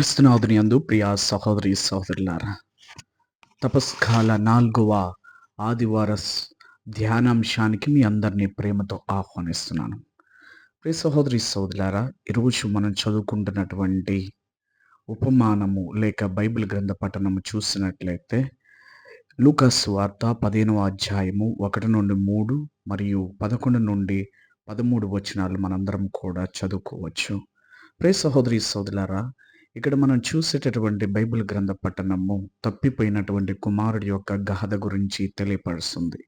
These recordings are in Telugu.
క్రీస్తునాథుని అందు ప్రియా సహోదరి సహోదరులారా తపస్కాల నాలుగవ ఆదివార ధ్యానాంశానికి మీ అందరినీ ప్రేమతో ఆహ్వానిస్తున్నాను. ప్రియ సహోదరి సహోదరులారా ఈరోజు మనం చదువుకుంటున్నటువంటి ఉపమానము లేక బైబిల్ గ్రంథ పఠనము చూసినట్లయితే లూకస్ వార్త పదిహేనవ అధ్యాయము ఒకటి నుండి మూడు మరియు పదకొండు నుండి పదమూడు వచనాలు మనందరం కూడా చదువుకోవచ్చు. ప్రే సహోదరి సోదరులారా ఇక్కడ మనం చూసేటటువంటి బైబిల్ గ్రంథ పట్టణము తప్పిపోయినటువంటి కుమారుడి యొక్క గాథ గురించి తెలియపరుస్తుంది.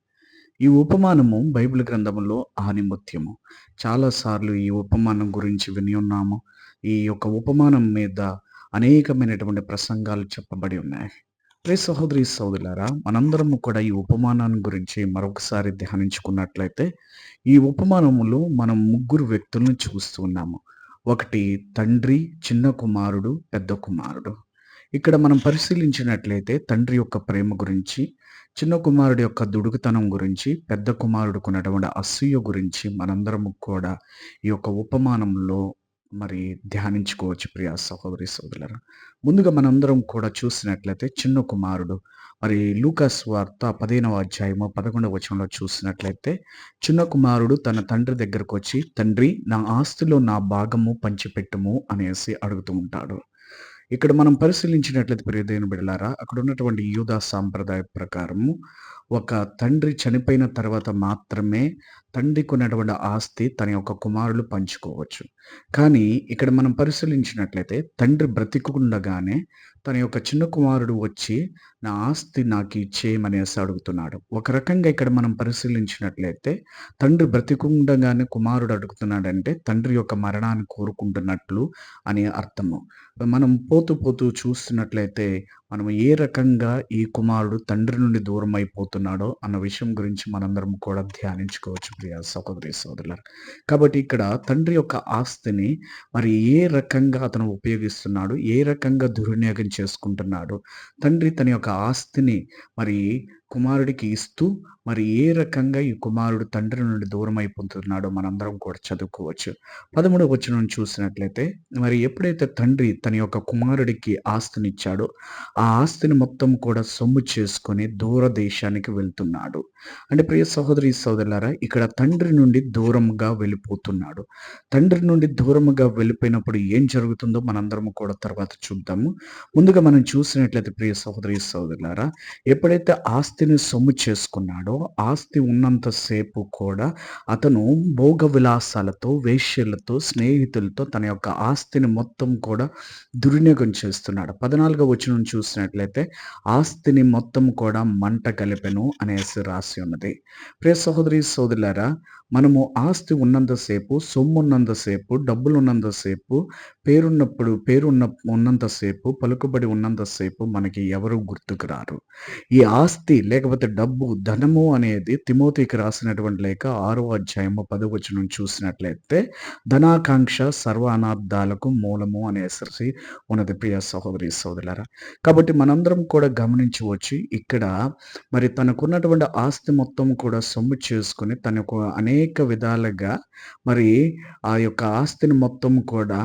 ఈ ఉపమానము బైబిల్ గ్రంథములో ఆనిముత్యము. చాలాసార్లు ఈ ఉపమానం గురించి విని ఉన్నాము. ఈ యొక్క ఉపమానం మీద అనేకమైనటువంటి ప్రసంగాలు చెప్పబడి ఉన్నాయి. ప్రే సహోదరి సోదరులారా మనందరము కూడా ఈ ఉపమానాన్ని గురించి మరొకసారి ధ్యానించుకున్నట్లయితే ఈ ఉపమానములో మనం ముగ్గురు వ్యక్తులను చూస్తూ ఉన్నాము. ఒకటి తండ్రి చిన్న కుమారుడు పెద్ద కుమారుడు. ఇక్కడ మనం పరిశీలించినట్లయితే తండ్రి యొక్క ప్రేమ గురించి చిన్న కుమారుడు యొక్క దుడుకుతనం గురించి పెద్ద కుమారుడుకున్నటువంటి అసూయ గురించి మనందరము కూడా ఈ యొక్క ఉపమానంలో మరి ధ్యానించుకోవచ్చు ప్రియా సహోదరి సోదరులరా. ముందుగా మనందరం కూడా చూసినట్లయితే చిన్న కుమారుడు మరి లూకాస్ వార్త పదిహేనవ అధ్యాయము పదకొండవ వచనంలో చూసినట్లయితే చిన్న కుమారుడు తన తండ్రి దగ్గరకు వచ్చి తండ్రి నా ఆస్తిలో నా భాగము పంచిపెట్టుము అనేసి అడుగుతూ ఉంటాడు. ఇక్కడ మనం పరిశీలించినట్లయితే ప్రియదేని బిడలారా అక్కడ ఉన్నటువంటి యూదా సాంప్రదాయ ప్రకారము ఒక తండ్రి చనిపోయిన తర్వాత మాత్రమే తండ్రికి ఉన్నటువంటి ఆస్తి తన యొక్క కుమారులు పంచుకోవచ్చు. కానీ ఇక్కడ మనం పరిశీలించినట్లయితే తండ్రి బ్రతికుండగానే తన యొక్క చిన్న కుమారుడు వచ్చి నా ఆస్తి నాకు ఇచ్చేయమనేసి అడుగుతున్నాడు. ఒక రకంగా ఇక్కడ మనం పరిశీలించినట్లయితే తండ్రి బ్రతికుండగానే కుమారుడు అడుగుతున్నాడంటే తండ్రి యొక్క మరణాన్ని కోరుకుంటున్నట్లు అని అర్థము. మనం పోతూ పోతూ చూస్తున్నట్లయితే మనం ఏ రకంగా ఈ కుమారుడు తండ్రి నుండి దూరం అయిపోతున్నాడో అన్న విషయం గురించి మనందరం కూడా ధ్యానించుకోవచ్చు ప్రియ సహోదరి సోదరులారు. కాబట్టి ఇక్కడ తండ్రి యొక్క ఆస్తిని మరి ఏ రకంగా అతను ఉపయోగిస్తున్నాడు ఏ రకంగా దుర్వినియోగం చేసుకుంటున్నాడు తండ్రి తన యొక్క ఆస్తిని మరి కుమారుడికి ఇస్తూ మరి ఏ రకంగా ఈ కుమారుడు తండ్రి నుండి దూరం అయిపోతున్నాడో మనందరం కూడా చదువుకోవచ్చు. పదమూడవ వచనం చూసినట్లయితే మరి ఎప్పుడైతే తండ్రి తన యొక్క కుమారుడికి ఆస్తినిచ్చాడో ఆ ఆస్తిని మొత్తం కూడా సొమ్ము చేసుకొని దూర దేశానికి వెళ్తున్నాడు. అంటే ప్రియ సహోదరి సోదరులారా ఇక్కడ తండ్రి నుండి దూరంగా వెళ్ళిపోతున్నాడు. తండ్రి నుండి దూరంగా వెళ్ళిపోయినప్పుడు ఏం జరుగుతుందో మనందరం కూడా తర్వాత చూద్దాము. ముందుగా మనం చూసినట్లయితే ప్రియ సహోదరి సోదరులారా ఎప్పుడైతే ఆస్తి ఆస్తిని సొమ్ము చేసుకున్నాడో ఆస్తి ఉన్నంతసేపు కూడా అతను భోగ విలాసాలతో వేష్యలతో స్నేహితులతో తన యొక్క ఆస్తిని మొత్తం కూడా దుర్వినియోగం చేస్తున్నాడు. పద్నాలుగో వచ్చిన చూసినట్లయితే ఆస్తిని మొత్తం కూడా మంట కలిపెను అనేసి రాసి ఉన్నది. ప్రియ సహోదరి సోదరులారా మనము ఆస్తి ఉన్నంతసేపు సొమ్ము ఉన్నంతసేపు డబ్బులు ఉన్నంతసేపు పేరున్నప్పుడు పేరున్న ఉన్నంతసేపు పలుకుబడి ఉన్నంతసేపు మనకి ఎవరు గుర్తుకు రారు? ఈ ఆస్తి లేకపోతే డబ్బు ధనము అనేది తిమోతికి రాసినటువంటి లేక ఆరో అధ్యాయము పదవచనం చూసినట్లయితే ధనాకాంక్ష సర్వ అనార్థాలకు మూలము అనేసి ఉన్నది ప్రియ సహోదరి సోదరులారా. కాబట్టి మనందరం కూడా గమనించవచ్చు ఇక్కడ మరి తనకున్నటువంటి ఆస్తి మొత్తం కూడా సొమ్ము చేసుకుని తనకు అనేక విధాలుగా మరి ఆ యొక్క ఆస్తిని మొత్తం కూడా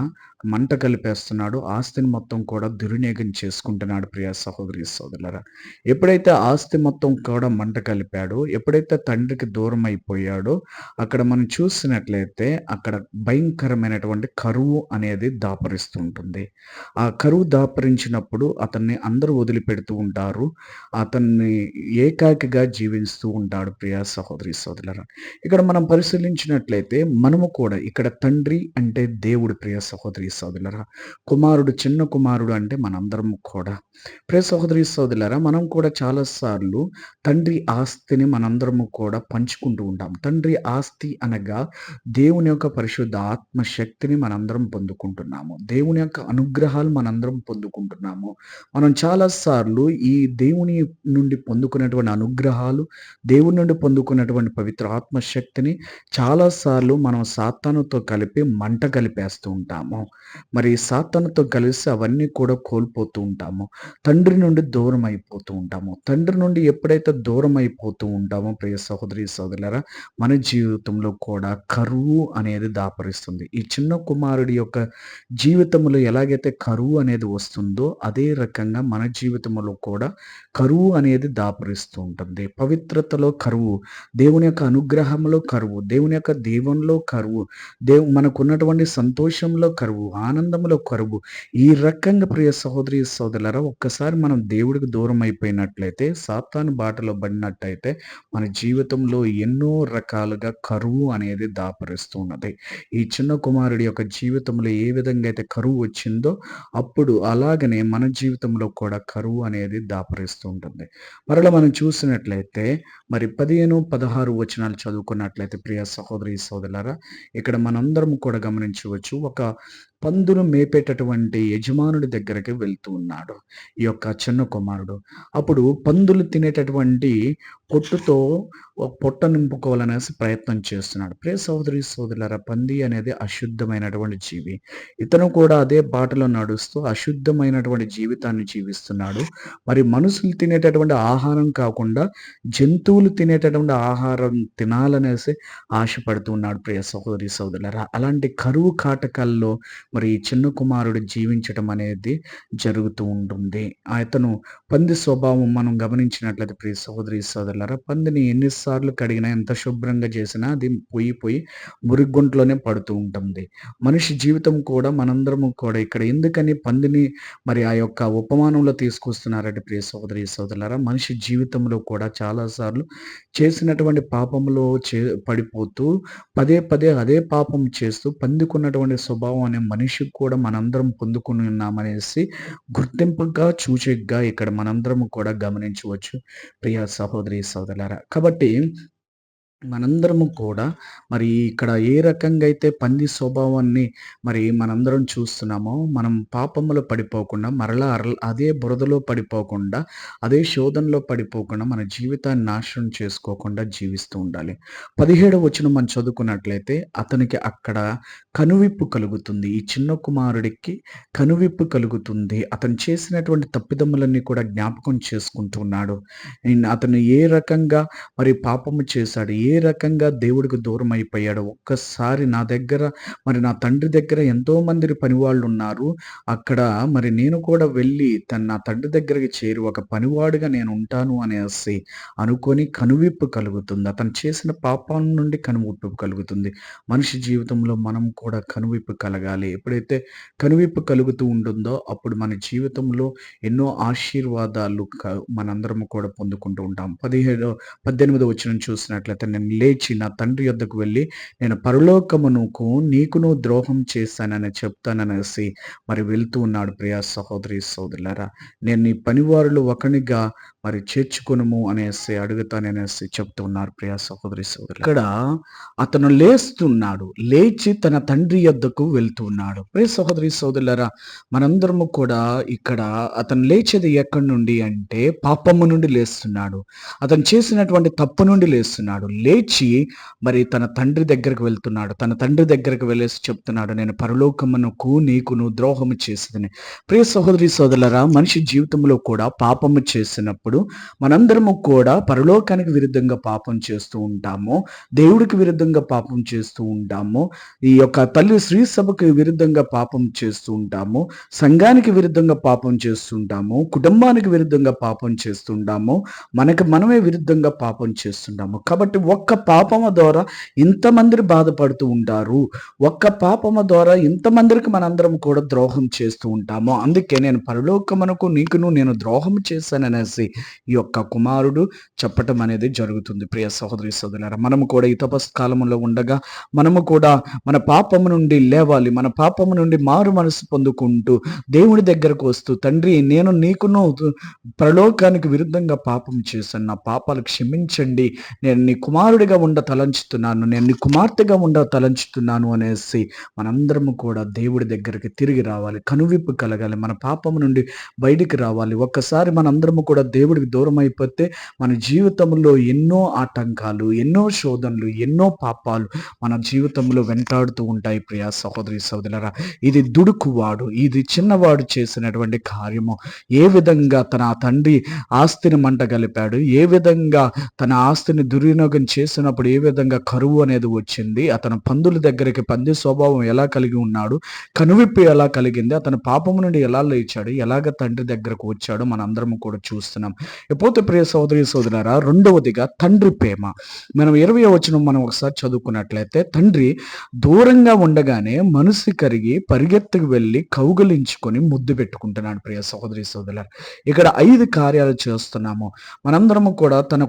మంట కలిపేస్తున్నాడు. ఆస్తిని మొత్తం కూడా దుర్వినియోగం చేసుకుంటున్నాడు ప్రియ సహోదరి సోదరులరా. ఎప్పుడైతే ఆస్తి మొత్తం కూడా మంట కలిపాడో ఎప్పుడైతే తండ్రికి దూరం అయిపోయాడో అక్కడ మనం చూసినట్లయితే అక్కడ భయంకరమైనటువంటి కరువు అనేది దాపరిస్తూ ఉంటుంది ఆ కరువు దాపరించినప్పుడు అతన్ని అందరూ వదిలిపెడుతూ ఉంటారు. అతన్ని ఏకాకిగా జీవిస్తూ ఉంటాడు ప్రియా సహోదరి సోదరులరా. ఇక్కడ మనం పరిశీలించినట్లయితే మనము కూడా ఇక్కడ తండ్రి అంటే దేవుడు ప్రియ సహోదరి సోదరులరా కుమారుడు చిన్న కుమారుడు అంటే మనందరం కూడా. ప్రే సహోదరి సోదరులరా మనం కూడా చాలాసార్లు తండ్రి ఆస్తిని మనందరము కూడా పంచుకుంటూ ఉంటాం. తండ్రి ఆస్తి అనగా దేవుని యొక్క పరిశుద్ధ ఆత్మ శక్తిని మనందరం పొందుకుంటున్నాము. దేవుని యొక్క అనుగ్రహాలు మనందరం పొందుకుంటున్నాము. మనం చాలాసార్లు ఈ దేవుని నుండి పొందుకున్నటువంటి అనుగ్రహాలు దేవుని నుండి పొందుకున్నటువంటి పవిత్ర ఆత్మ శక్తిని చాలాసార్లు మనం సాతానుతో కలిపి మంట కలిపేస్తూ ఉంటాము. మరి సాతనతో కలిసి అవన్నీ కూడా కోల్పోతూ ఉంటాము. తండ్రి నుండి దూరం అయిపోతూ ఉంటాము. తండ్రి నుండి ఎప్పుడైతే దూరం అయిపోతూ ఉంటామో ప్రియ సహోదరి సోదరులారా మన జీవితంలో కూడా కరువు అనేది దాపరిస్తుంది. ఈ చిన్న కుమారుడి యొక్క జీవితంలో ఎలాగైతే కరువు అనేది వస్తుందో అదే రకంగా మన జీవితంలో కూడా కరువు అనేది దాపరిస్తూ ఉంటుంది. పవిత్రతలో కరువు దేవుని యొక్క అనుగ్రహంలో కరువు దేవుని యొక్క దీవంలో కరువు దేవు మనకున్నటువంటి సంతోషంలో కరువు ఆనందంలో కరువు. ఈ రకంగా ప్రియ సహోదరి సోదరులరా ఒక్కసారి మనం దేవుడికి దూరం అయిపోయినట్లయితే సాతాను బాటలో పడినట్టయితే మన జీవితంలో ఎన్నో రకాలుగా కరువు అనేది దాపరిస్తూ ఉన్నది ఈ చిన్న కుమారుడి యొక్క జీవితంలో ఏ విధంగా అయితే కరువు వచ్చిందో అప్పుడు అలాగనే మన జీవితంలో కూడా కరువు అనేది దాపరిస్తూ ఉంటుంది మరలా మనం చూసినట్లయితే మరి పదిహేను పదహారు వచనాలు చదువుకున్నట్లయితే ప్రియ సహోదరి సోదరులారా ఇక్కడ మనందరం కూడా గమనించవచ్చు. ఒక పందును మేపేటటువంటి యజమానుడి దగ్గరికి వెళ్తూ ఉన్నాడు ఈ యొక్క చిన్న కుమారుడు. అప్పుడు పందులు తినేటటువంటి పొట్టుతో ఒక పొట్ట నింపుకోవాలనేసి ప్రయత్నం చేస్తున్నాడు. ప్రే సహోదరి సోదరులరా పంది అనేది అశుద్ధమైనటువంటి జీవి. ఇతను కూడా అదే బాటలో నడుస్తూ అశుద్ధమైనటువంటి జీవితాన్ని జీవిస్తున్నాడు. మరి మనుషులు తినేటటువంటి ఆహారం కాకుండా జంతువులు తినేటటువంటి ఆహారం తినాలనేసి ఆశపడుతున్నాడు ప్రియ సహోదరి సోదరులరా అలాంటి కరువు కాటకాల్లో మరి ఈ చిన్న కుమారుడు జీవించటం అనేది జరుగుతూ ఉంటుంది. అతను పంది స్వభావం మనం గమనించినట్లయితే ప్రియ సహోదరి సోదరులారా పందిని ఎన్నిసార్లు కడిగినా ఎంత శుభ్రంగా చేసినా అది పోయి పోయి మురిగుంట్లోనే పడుతూ ఉంటుంది. మనిషి జీవితం కూడా మనందరము కూడా ఇక్కడ ఎందుకని పందిని మరి ఆ యొక్క ఉపమానంలో తీసుకొస్తున్నారంటే ప్రియ సోదరి సోదరులారా మనిషి జీవితంలో కూడా చాలాసార్లు చేసినటువంటి పాపంలో చే పడిపోతూ పదే పదే అదే పాపం చేస్తూ పందుకున్నటువంటి స్వభావం అనే మనిషికి కూడా మనందరం పొందుకుని ఉన్నామనేసి గుర్తింపుగా చూచిగా ఇక్కడ మనందరం కూడా గమనించవచ్చు. ప్రియ సహోదరి సోదరులారా కాబట్టి మనందరము కూడా మరి ఇక్కడ ఏ రకంగా అయితే పంది స్వభావాన్ని మరి మనందరం చూస్తున్నామో మనం పాపములో పడిపోకుండా మరలా అరల అదే బురదలో పడిపోకుండా అదే శోధనలో పడిపోకుండా మన జీవితాన్ని నాశనం చేసుకోకుండా జీవిస్తూ ఉండాలి. పదిహేడు వచ్చిన మనం చదువుకున్నట్లయితే అతనికి అక్కడ కనువిప్పు కలుగుతుంది. ఈ చిన్న కుమారుడికి కనువిప్పు కలుగుతుంది. అతను చేసినటువంటి తప్పిదమ్ములన్నీ కూడా జ్ఞాపకం చేసుకుంటున్నాడు అతను ఏ రకంగా మరి పాపము చేశాడు ఏ రకంగా దేవుడికి దూరం అయిపోయాడు ఒక్కసారి నా దగ్గర మరి నా తండ్రి దగ్గర ఎంతో మంది పనివాళ్ళు ఉన్నారు అక్కడ మరి నేను కూడా వెళ్ళి తన నా తండ్రి దగ్గరికి చేరి ఒక పనివాడుగా నేను ఉంటాను అనేసి అనుకొని కనువిప్పు కలుగుతుంది. అతను చేసిన పాపం నుండి కనువిప్పు కలుగుతుంది. మనిషి జీవితంలో మనం కూడా కనువిప్పు కలగాలి. ఎప్పుడైతే కనువిప్పు కలుగుతూ ఉంటుందో అప్పుడు మన జీవితంలో ఎన్నో ఆశీర్వాదాలు మనందరం కూడా పొందుకుంటూ ఉంటాం. పదిహేడు పద్దెనిమిది వచ్చిన చూసినట్లయితే నేను లేచి నా తండ్రి యొద్దకు వెళ్ళి నేను పరలోకమునుకు నీకును ద్రోహం చేశానని చెప్తాననేసి మరి వెళ్తూ ఉన్నాడు ప్రియా సహోదరి సోదరులారా. నేను నీ పనివారులు ఒకనిగా మరి చేర్చుకునుము అనేసి అడుగుతాననేసి చెప్తున్నారు ప్రియా సహోదరి సోదరు ఇక్కడ అతను లేస్తున్నాడు లేచి తన తండ్రి యొద్దకు వెళ్తున్నాడు ప్రియ సహోదరి సోదరులరా మనందరము కూడా ఇక్కడ అతను లేచేది ఎక్కడి నుండి అంటే పాపము నుండి లేస్తున్నాడు. అతను చేసినటువంటి తప్పు నుండి లేస్తున్నాడు. లేచి మరి తన తండ్రి దగ్గరకు వెళ్తున్నాడు. తన తండ్రి దగ్గరకు వెళ్ళేసి చెప్తున్నాడు నేను పరలోకమునకు నీకును ద్రోహము చేసేదని ప్రియ సహోదరి సోదరులరా మనిషి జీవితంలో కూడా పాపము చేసినప్పుడు మనందరము కూడా పరలోకానికి విరుద్ధంగా పాపం చేస్తూ ఉంటాము. దేవుడికి విరుద్ధంగా పాపం చేస్తూ ఉంటాము. ఈ యొక్క తల్లి శ్రీ సభకు విరుద్ధంగా పాపం చేస్తూ ఉంటాము. సంఘానికి విరుద్ధంగా పాపం చేస్తుంటాము కుటుంబానికి విరుద్ధంగా పాపం చేస్తుంటాము మనకి మనమే విరుద్ధంగా పాపం చేస్తుంటాము కాబట్టి ఒక్క పాపము ద్వారా ఇంతమంది బాధపడుతూ ఉంటారు. ఒక్క పాపము ద్వారా ఇంతమందికి మనందరం కూడా ద్రోహం చేస్తూ ఉంటాము. అందుకే నేను పరలోకమునకు నీకును నేను ద్రోహం చేశాననేసి యొక్క కుమారుడు చెప్పటం అనేది జరుగుతుంది. ప్రియ సహోదరి సోదరులారా మనము కూడా ఈ తపస్కాలంలో ఉండగా మనము కూడా మన పాపము నుండి లేవాలి మన పాపము నుండి మారు మనసు పొందుకుంటూ దేవుడి దగ్గరకు వస్తూ తండ్రి నేను నీకును ప్రలోకానికి విరుద్ధంగా పాపం చేశాను. నా పాపాలు క్షమించండి. నేను నీ కుమారుడిగా ఉండ తలంచుతున్నాను. నేను నీ కుమార్తెగా ఉండ తలంచుతున్నాను అనేసి మనందరము కూడా దేవుడి దగ్గరికి తిరిగి రావాలి. కనువిప్పు కలగాలి. మన పాపము నుండి బయటికి రావాలి. ఒక్కసారి మనందరము కూడా దేవుడి దేవుడికి దూరం అయిపోతే మన జీవితంలో ఎన్నో ఆటంకాలు ఎన్నో శోధనలు ఎన్నో పాపాలు మన జీవితంలో వెంటాడుతూ ఉంటాయి ప్రియా సహోదరి సహోదరులరా ఇది దుడుకువాడు ఇది చిన్నవాడు చేసినటువంటి కార్యము. ఏ విధంగా తన తండ్రి ఆస్తిని మంట కలిపాడు ఏ విధంగా తన ఆస్తిని దుర్వినియోగం చేసినప్పుడు ఏ విధంగా కరువు అనేది వచ్చింది అతను పందుల దగ్గరికి పంది స్వభావం ఎలా కలిగి ఉన్నాడు కనువిప్పు ఎలా కలిగింది అతను పాపము నుండి ఎలా లేచాడు ఎలాగ తండ్రి దగ్గరకు వచ్చాడు మనందరం కూడా చూస్తున్నాం. ఎప్పుడైతే ప్రియ సోదరి సోదరారా రెండవదిగా తండ్రి ప్రేమ. మనం ఇరవై వచ్చిన మనం ఒకసారి చదువుకున్నట్లయితే తండ్రి దూరంగా ఉండగానే మనసు కరిగి పరిగెత్తుకు వెళ్ళి కౌగలించుకొని ముద్దు పెట్టుకుంటున్నాడు ప్రియ సోదరి సోదరులారా. ఇక్కడ ఐదు కార్యాలు చేస్తున్నాము. మనందరము కూడా తన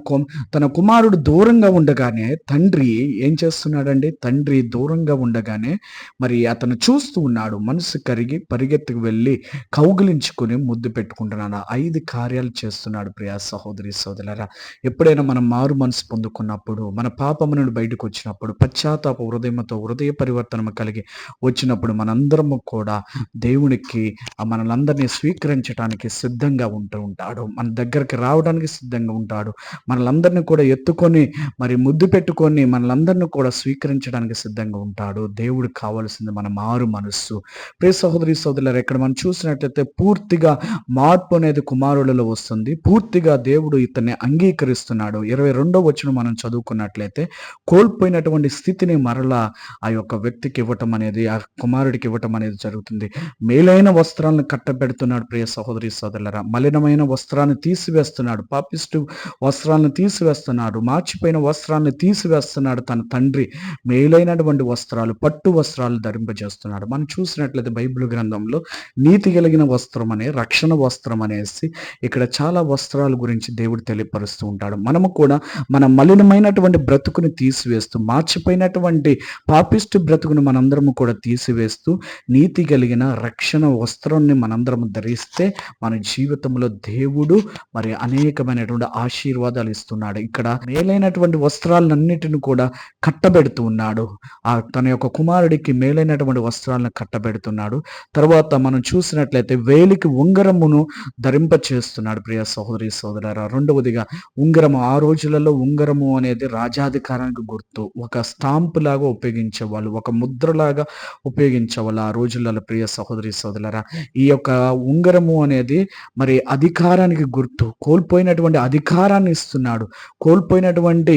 తన కుమారుడు దూరంగా ఉండగానే తండ్రి ఏం చేస్తున్నాడండి? తండ్రి దూరంగా ఉండగానే మరి అతను చూస్తూ ఉన్నాడు మనసు కరిగి పరిగెత్తుకు వెళ్ళి కౌగిలించుకొని ముద్దు పెట్టుకుంటున్నాడు. ఐదు కార్యాలు చేస్తున్నాడు. ప్రియా సహోదరి సోదరులారా. ఎప్పుడైనా మనం మారు మనసు పొందుకున్నప్పుడు మన పాపము నుండి బయటకు వచ్చినప్పుడు పశ్చాత్తాప హృదయంతో హృదయ పరివర్తన కలిగి వచ్చినప్పుడు మనందరము కూడా దేవునికి మనలందరినీ స్వీకరించడానికి సిద్ధంగా ఉంటూ ఉంటాడు. మన దగ్గరికి రావడానికి సిద్ధంగా ఉంటాడు. మనలందరినీ కూడా ఎత్తుకొని మరి ముద్దు పెట్టుకొని మనలందరినీ కూడా స్వీకరించడానికి సిద్ధంగా ఉంటాడు. దేవుడు కావాల్సింది మన మారు మనస్సు. ప్రియ సహోదరి సోదరులారు ఇక్కడ మనం చూసినట్లయితే పూర్తిగా మార్పు అనేది కుమారులలో వస్తుంది. పూర్తిగా దేవుడు ఇతన్ని అంగీకరిస్తున్నాడు. ఇరవై రెండో వచ్చిన మనం చదువుకున్నట్లయితే కోల్పోయినటువంటి స్థితిని మరలా ఆ యొక్క వ్యక్తికి ఇవ్వటం అనేది ఆ కుమారుడికి ఇవ్వటం అనేది జరుగుతుంది. మేలైన వస్త్రాలను కట్టబెడుతున్నాడు ప్రియ సహోదరి సోదరులరా. మలినమైన వస్త్రాన్ని తీసివేస్తున్నాడు. పాపిస్టు వస్త్రాలను తీసివేస్తున్నాడు. మార్చిపోయిన వస్త్రాలను తీసివేస్తున్నాడు తన తండ్రి. మేలైనటువంటి వస్త్రాలు పట్టు వస్త్రాలు ధరింపజేస్తున్నాడు. మనం చూసినట్లయితే బైబిల్ గ్రంథంలో నీతి కలిగిన వస్త్రం అనే రక్షణ వస్త్రం అనేసి ఇక్కడ చాలా అవసరాల గురించి దేవుడు తెలియపరుస్తూ ఉంటాడు. మనము కూడా మన మలినమైనటువంటి బ్రతుకుని తీసివేస్తూ మార్చిపోయినటువంటి పాపిస్టు బ్రతుకును మనందరము కూడా తీసివేస్తూ నీతి కలిగిన రక్షణ వస్త్రాన్ని మనందరం ధరిస్తే మన జీవితంలో దేవుడు మరి అనేకమైనటువంటి ఆశీర్వాదాలు ఇస్తున్నాడు. ఇక్కడ మేలైనటువంటి వస్త్రాలన్నిటిని కూడా కట్టబెడుతూ ఉన్నాడు. ఆ తన యొక్క కుమారుడికి మేలైనటువంటి వస్త్రాలను కట్టబెడుతున్నాడు. తర్వాత మనం చూసినట్లయితే వేలికి ఉంగరమును ధరింప చేస్తున్నాడు ప్రియ సహోదరి సహోదరి సోదరారా రెండవదిగా ఉంగరము. ఆ రోజులలో ఉంగరము అనేది రాజాధికారానికి గుర్తు. ఒక స్టాంప్ లాగా ఉపయోగించేవాళ్ళు ఒక ముద్రలాగా ఉపయోగించేవాళ్ళు ఆ రోజులలో ప్రియ సహోదరి సోదరులరా ఈ యొక్క ఉంగరము అనేది మరి అధికారానికి గుర్తు. కోల్పోయినటువంటి అధికారాన్ని ఇస్తున్నాడు. కోల్పోయినటువంటి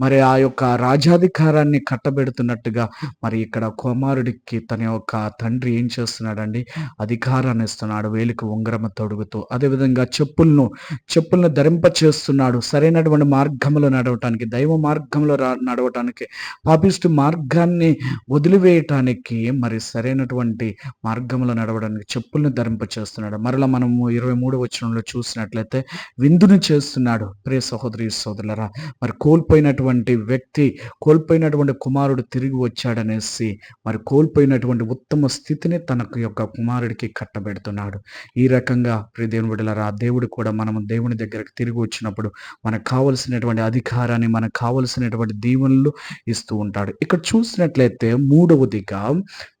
మరి ఆ యొక్క రాజాధికారాన్ని కట్టబెడుతున్నట్టుగా మరి ఇక్కడ కుమారుడికి తన యొక్క తండ్రి ఏం చేస్తున్నాడండి? అధికారాన్ని ఇస్తున్నాడు. వేలికి ఉంగరము తొడుగుతూ. అదేవిధంగా చెప్పులను చెప్పులను ధరింప చేస్తున్నాడు. సరైనటువంటి మార్గంలో నడవటానికి దైవ మార్గంలో నడవటానికి పాపిష్టి మార్గాన్ని వదిలివేయటానికి మరి సరైనటువంటి మార్గంలో నడవడానికి చెప్పులను ధరింప చేస్తున్నాడు. మరలా మనము ఇరవై మూడు వచనంలో చూసినట్లయితే విందును చేస్తున్నాడు. ప్రియ సహోదరి సోదరులరా మరి కోల్పోయినటువంటి వ్యక్తి కోల్పోయినటువంటి కుమారుడు తిరిగి వచ్చాడనేసి మరి కోల్పోయినటువంటి ఉత్తమ స్థితిని తనకు యొక్క కుమారుడికి కట్టబెడుతున్నాడు. ఈ రకంగా ప్రియ దేవుని బిడ్డలారా దేవుడు కూడా మన దేవుని దగ్గరకు తిరిగి వచ్చినప్పుడు మనకు కావలసినటువంటి అధికారాన్ని మనకు కావలసినటువంటి దీవెనలు ఇస్తూ ఉంటాడు. ఇక్కడ చూసినట్లయితే మూడవదిగా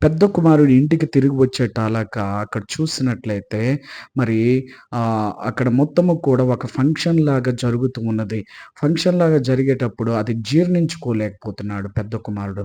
పెద్ద కుమారుడు ఇంటికి తిరిగి వచ్చేటాలాగా అక్కడ చూసినట్లయితే మరి ఆ అక్కడ మొత్తము కూడా ఒక ఫంక్షన్ లాగా జరుగుతూ ఉన్నది. ఫంక్షన్ లాగా జరిగేటప్పుడు అది జీర్ణించుకోలేకపోతున్నాడు పెద్ద కుమారుడు.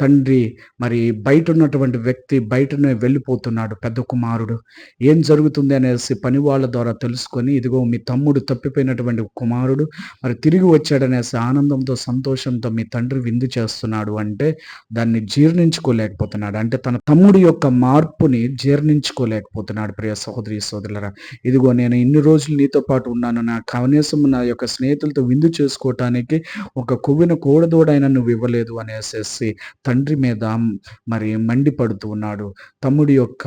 తండ్రి మరి బయట ఉన్నటువంటి వ్యక్తి బయటనే వెళ్ళిపోతున్నాడు పెద్ద కుమారుడు. ఏం జరుగుతుంది అనేసి పని వాళ్ళ ద్వారా తెలుసుకొని ఇదిగో మీ తమ్ముడు తప్పిపోయినటువంటి కుమారుడు మరి తిరిగి వచ్చాడనేసి ఆనందంతో సంతోషంతో మీ తండ్రి విందు చేస్తున్నాడు అంటే దాన్ని జీర్ణించుకోలేకపోతున్నాడు. అంటే తన తమ్ముడి యొక్క మార్పుని జీర్ణించుకోలేకపోతున్నాడు. ప్రియ సహోదరి సోదరులరా ఇదిగో నేను ఇన్ని రోజులు నీతో పాటు ఉన్నాను. నా కనీసం నా యొక్క స్నేహితులతో విందు చేసుకోవటానికి ఒక కొవ్విన కోడదోడైనా నువ్వు ఇవ్వలేదు అనేసేసి తండ్రి మీద మరి మండిపడుతూ ఉన్నాడు. తమ్ముడి యొక్క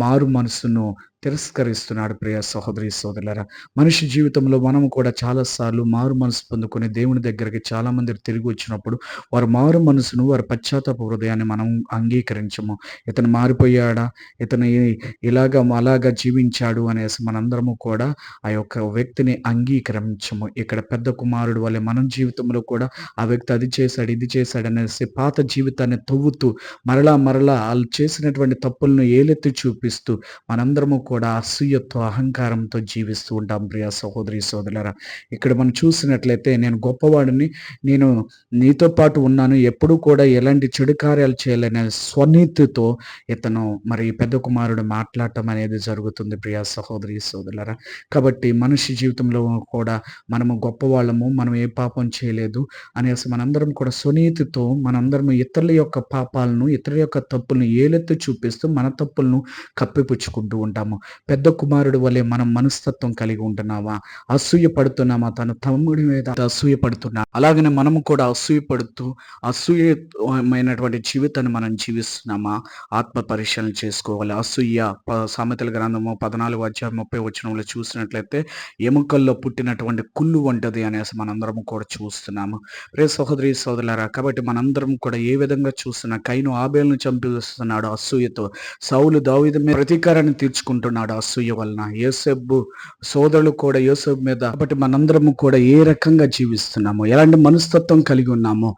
మారు మనసును తిరస్కరిస్తున్నాడు ప్రియ సహోదరి సోదరులరా. మనిషి జీవితంలో మనము కూడా చాలాసార్లు మారు మనసు పొందుకొని దేవుని దగ్గరికి చాలా మంది తిరిగి వచ్చినప్పుడు వారు మారు మనసును వారి పశ్చాత్తాప హృదయాన్ని మనం అంగీకరించము. ఇతను మారిపోయాడా? ఇతను ఇలాగ ఇలాగా అలాగా జీవించాడు అనేసి మనందరము కూడా ఆ యొక్క వ్యక్తిని అంగీకరించము. ఇక్కడ పెద్ద కుమారుడు వల్లే మన జీవితంలో కూడా ఆ వ్యక్తి అది చేశాడు ఇది చేశాడు అనేసి పాత జీవితాన్ని తవ్వుతూ మరలా మరలా వాళ్ళు చేసినటువంటి తప్పులను ఏలెత్తి చూపిస్తూ మనందరము కూడా అసూయతో అహంకారంతో జీవిస్తూ ఉంటాం ప్రియ సహోదరి సోదరులరా. ఇక్కడ మనం చూసినట్లయితే నేను గొప్పవాడిని నేను నీతో పాటు ఉన్నాను ఎప్పుడూ కూడా ఎలాంటి చెడు కార్యాలు చేయలేని స్వనీతితో ఇతను మరి పెద్ద కుమారుడు మాట్లాడటం అనేది జరుగుతుంది ప్రియ సహోదరి సోదరులరా. కాబట్టి మనిషి జీవితంలో కూడా మనము గొప్పవాళ్ళము మనం ఏ పాపం చేయలేదు అనేసి మనందరం కూడా స్వనీతితో మనందరం ఇతరుల యొక్క పాపాలను ఇతరుల యొక్క తప్పులను ఏలెత్తి చూపిస్తూ మన తప్పులను కప్పిపుచ్చుకుంటూ ఉంటాము. పెద్ద కుమారుడు వలె మనం మనస్తత్వం కలిగి ఉంటున్నామా? అసూయ పడుతున్నామా తన తమ్ముడి మీద అసూయ పడుతున్నా అలాగనే మనము కూడా అసూయ పడుతూ అసూయమైనటువంటి జీవితాన్ని మనం జీవిస్తున్నామా? ఆత్మ పరిశీలన చేసుకోవాలి. అసూయ సామెతల గ్రంథము పద్నాలుగు అధ్యాయం ముప్పై వచ్చినంలో చూసినట్లయితే ఎముకల్లో పుట్టినటువంటి కుళ్ళు వంటది అనేసి మనందరం కూడా చూస్తున్నాము. రే సహోదరి సోదరులారా కాబట్టి మనందరం కూడా ఏ విధంగా చూస్తున్నా కైను ఆబేలను చంపిస్తున్నాడు అసూయతో. సౌలు దావీదు మీద ప్రతీకారాన్ని తీర్చుకుంటున్నాడు అసూయ వలన. యోసెబ్బు సోదరులు కూడా యోసెబ్ మీద కాబట్టి మనందరము కూడా ఏ రకంగా జీవిస్తున్నాము ఎలాంటి మనస్తత్వం కలిగి ఉన్నాము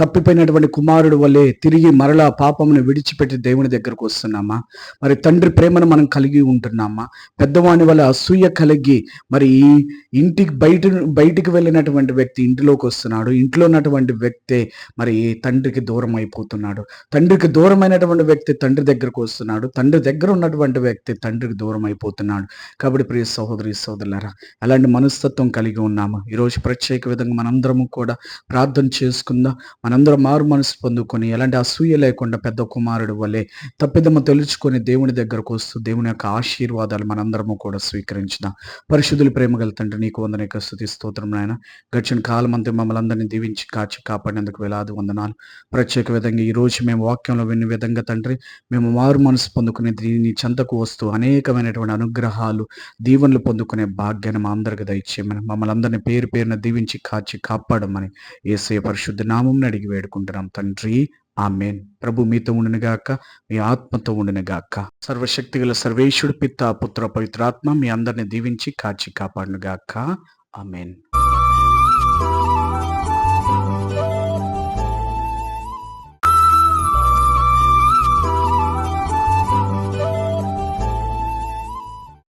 తప్పిపోయినటువంటి కుమారుడు వల్లే తిరిగి మరలా పాపమును విడిచిపెట్టి దేవుని దగ్గరకు వస్తున్నామా? మరి తండ్రి ప్రేమను మనం కలిగి ఉంటున్నామా? పెద్దవాని వల్ల అసూయ కలిగి మరి ఈ ఇంటికి బయట బయటికి వెళ్ళినటువంటి వ్యక్తి ఇంటిలోకి వస్తున్నాడు. ఇంట్లో ఉన్నటువంటి వ్యక్తే మరి తండ్రికి దూరం అయిపోతున్నాడు. తండ్రికి దూరమైనటువంటి వ్యక్తి తండ్రి దగ్గరకు వస్తున్నాడు. తండ్రి దగ్గర ఉన్నటువంటి వ్యక్తి తండ్రికి దూరం అయిపోతున్నాడు కాబట్టి ప్రియ సహోదరి సోదరులరా అలాంటి మనస్తత్వం కలిగి ఉన్నాము? ఈరోజు ప్రత్యేక విధంగా మనందరము కూడా ప్రార్థన చేసుకుందాం. మనందరం మారు మనసు పొందుకొని ఎలాంటి అసూయ లేకుండా పెద్ద కుమారుడు వలె తప్పిదమ్మ తెలుసుకొని దేవుని దగ్గరకు వస్తూ దేవుని యొక్క ఆశీర్వాదాలు మనందరము కూడా స్వీకరించుదాం. పరిశుద్ధులు ప్రేమ గల తండ్రి నీకు వందన స్థుతి స్తోత్రం నాయన. గడిచిన కాలం అంతా మమ్మల్ని అందరినీ దీవించి కాచి కాపాడినందుకు వేలాది వందనాలు. ప్రత్యేక విధంగా ఈ రోజు మేము వాక్యంలో విన్న విధంగా తండ్రి మేము మారు మనసు పొందుకునే దీని చెంతకు వస్తూ అనేక అనేకమైనటువంటి అనుగ్రహాలు దీవెనలు పొందుకునే భాగ్యాన్ని మా అందరికి దయచేయమని మమ్మల్ని అందరినీ పేరు పేరున దీవించి కాచి కాపాడమని ఏసయ పరిశుద్ధ నామం అడిగి వేడుకుంటున్నాం. తండ్రి ఆమెన్. ప్రభు మీతో గాక మీ ఆత్మతో గాక సర్వశక్తి గల సర్వేశ్వరుడు పిత్త పుత్ర పవిత్రాత్మ మీ అందరిని దీవించి కాచి కాపాడునుగాక. ఆమెన్.